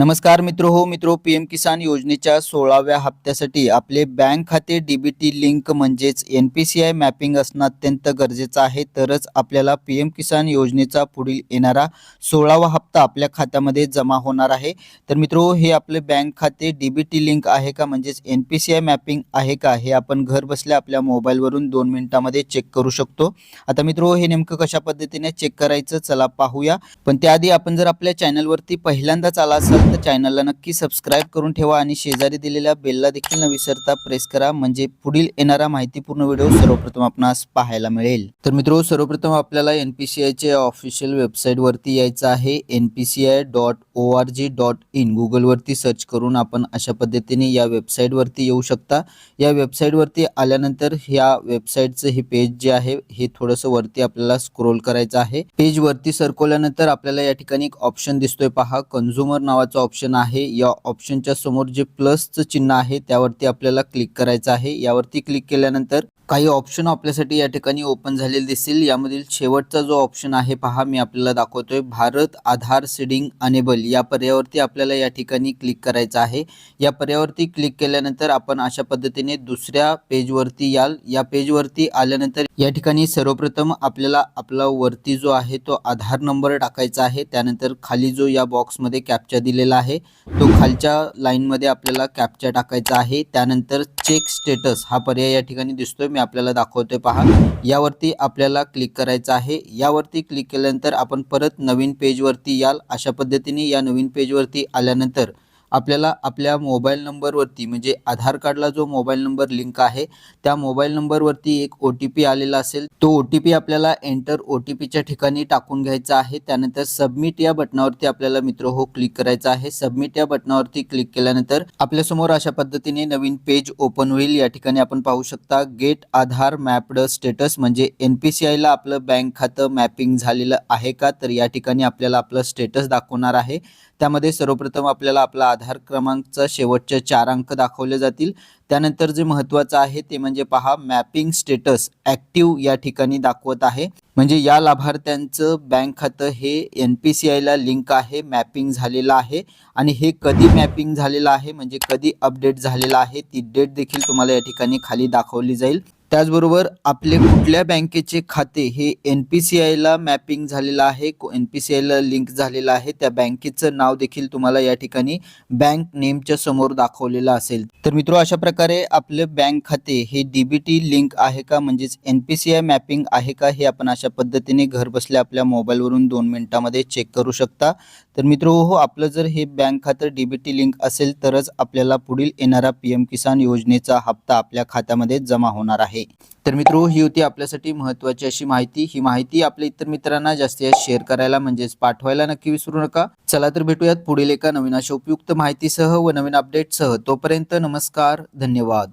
नमस्कार मित्र हो मित्रो पी एम किसान योजनेच्या सोळाव्या हप्त्यासाठी आपले बँक खाते डीबीटी लिंक म्हणजेच N P C I mapping असणं अत्यंत गरजेचं आहे. तरच आपल्याला पी एम किसान योजनेचा पुढील येणारा सोळावा हप्ता आपल्या खात्यामध्ये जमा होणार आहे. तर मित्रो हे आपले बँक खाते डीबीटी लिंक आहे का? म्हणजेच N P C I mapping आहे का? हे आपण घर बसल्या आपल्या मोबाईलवरून दोन मिनिटामध्ये चेक करू शकतो. आता मित्रो हे नेमकं कशा पद्धतीने चेक करायचं? चला पाहूया. पण त्याआधी आपण जर आपल्या चॅनलवरती पहिल्यांदाच आला असेल तर चॅनलला नक्की सबस्क्राईब करून ठेवा आणि शेजारी दिलेल्या बेलला देखील न विसरता प्रेस करा म्हणजे पुढील येणारा माहितीपूर्ण व्हिडिओ सर्वप्रथम आपणास पाहायला मिळेल. तर मित्रो सर्वप्रथम आपल्याला एन पी सी आयच्या ऑफिशियल वेबसाईटवरती यायचं आहे. N P C I dot O R G dot in गुगलवरती सर्च करून आपण अशा पद्धतीने या वेबसाईटवरती येऊ शकता. या वेबसाईटवरती आल्यानंतर ह्या वेबसाईटचं हे पेज जे आहे हे थोडंसं वरती आपल्याला स्क्रोल करायचं आहे. पेज वरती सरकवल्यानंतर आपल्याला या ठिकाणी एक ऑप्शन दिसतोय. पहा कन्झ्युमर नावाचा ऑप्शन आहे. या ऑप्शनच्या समोर जे प्लसचं चिन्ह आहे त्यावरती आपल्याला क्लिक करायचं आहे. यावरती क्लिक केल्यानंतर काही ऑप्शन आपल्यासाठी या ठिकाणी ओपन झालेले दिसतील. यामधील शेवटचा जो ऑप्शन आहे पहा मी आपल्याला दाखवतोय. भारत आधार सीडिंग अनेबल या पर्यावरती आपल्याला या ठिकाणी क्लिक करायचं आहे. या पर्यावरती क्लिक केल्यानंतर आपण अशा पद्धतीने दुसऱ्या पेजवरती याल. या पेजवरती आल्यानंतर या ठिकाणी सर्वप्रथम आपल्याला आपला वरती जो आहे तो आधार नंबर टाकायचा आहे. त्यानंतर खाली जो या बॉक्समध्ये कॅप्चा दिलेला आहे तो खालच्या लाईनमध्ये आपल्याला कॅप्चा टाकायचा आहे. त्यानंतर चेक स्टेटस हा पर्याय या ठिकाणी दिसतोय. मी आपल्याला दाखवतोय पहा. यावरती आपल्याला क्लिक करायचं आहे. यावरती क्लिक केल्यानंतर आपण परत नवीन पेजवरती याल. अशा पद्धतीने या नवीन पेजवरती आल्यानंतर आपल्याला आपल्या मोबाईल नंबरवरती म्हणजे आधार कार्डला जो मोबाईल नंबर लिंक आहे त्या मोबाईल नंबरवरती एक ओ टी पी आलेला असेल. तो ओ टी पी आपल्याला एंटर ओ टी पीच्या ठिकाणी टाकून घ्यायचा आहे. त्यानंतर सबमिट या बटनावरती आपल्याला मित्र हो क्लिक करायचं आहे. सबमिट या बटनावरती क्लिक केल्यानंतर आपल्यासमोर अशा पद्धतीने नवीन पेज ओपन होईल. या ठिकाणी आपण पाहू शकता गेट आधार मॅपड स्टेटस म्हणजे एन पी सी आयला आपलं बँक खातं मॅपिंग झालेलं आहे का? तर या ठिकाणी आपल्याला आपलं स्टेटस दाखवणार आहे. त्यामध्ये सर्वप्रथम आपल्याला आपला आधार क्रमांकचा शेवटचे चार अंक दाखवले जातील. त्यानंतर जे महत्त्वाचं आहे ते म्हणजे पहा मॅपिंग स्टेटस ॲक्टिव्ह या ठिकाणी दाखवत आहे. म्हणजे या लाभार्थ्यांचं बँक खातं हे एन पी सी आयला लिंक आहे मॅपिंग झालेलं आहे. आणि हे कधी मॅपिंग झालेलं आहे म्हणजे कधी अपडेट झालेलं आहे ती डेट देखील तुम्हाला या ठिकाणी खाली दाखवली जाईल. त्याचबरोबर आपले कुठल्या बँकेचे खाते हे एन पी सी आयला मॅपिंग झालेलं आहे एन पी सी आयला लिंक झालेलं आहे त्या बँकेचं नाव देखील तुम्हाला या ठिकाणी बँक नेमच्या समोर दाखवलेलं असेल. तर मित्रो अशा प्रकारे आपलं बँक खाते हे डी बी टी लिंक आहे का? म्हणजेच N P C I mapping आहे का? हे आपण अशा पद्धतीने घर बसल्या आपल्या मोबाईलवरून दोन मिनिटामध्ये चेक करू शकता. तर मित्रो हो आपलं जर हे बँक खातं डी बी टी लिंक असेल तरच आपल्याला पुढील येणारा पी एम किसान योजनेचा हप्ता आपल्या खात्यामध्ये जमा होणार आहे. तर मित्रो ही होती आपल्यासाठी महत्त्वाची अशी माहिती. ही माहिती आपल्या इतर मित्रांना जास्तीत जास्त शेअर करायला म्हणजेच पाठवायला नक्की विसरू नका. चला तर भेटूयात पुढील एका नवीन अशा उपयुक्त माहितीसह व नवीन अपडेटसह तोपर्यंत नमस्कार धन्यवाद.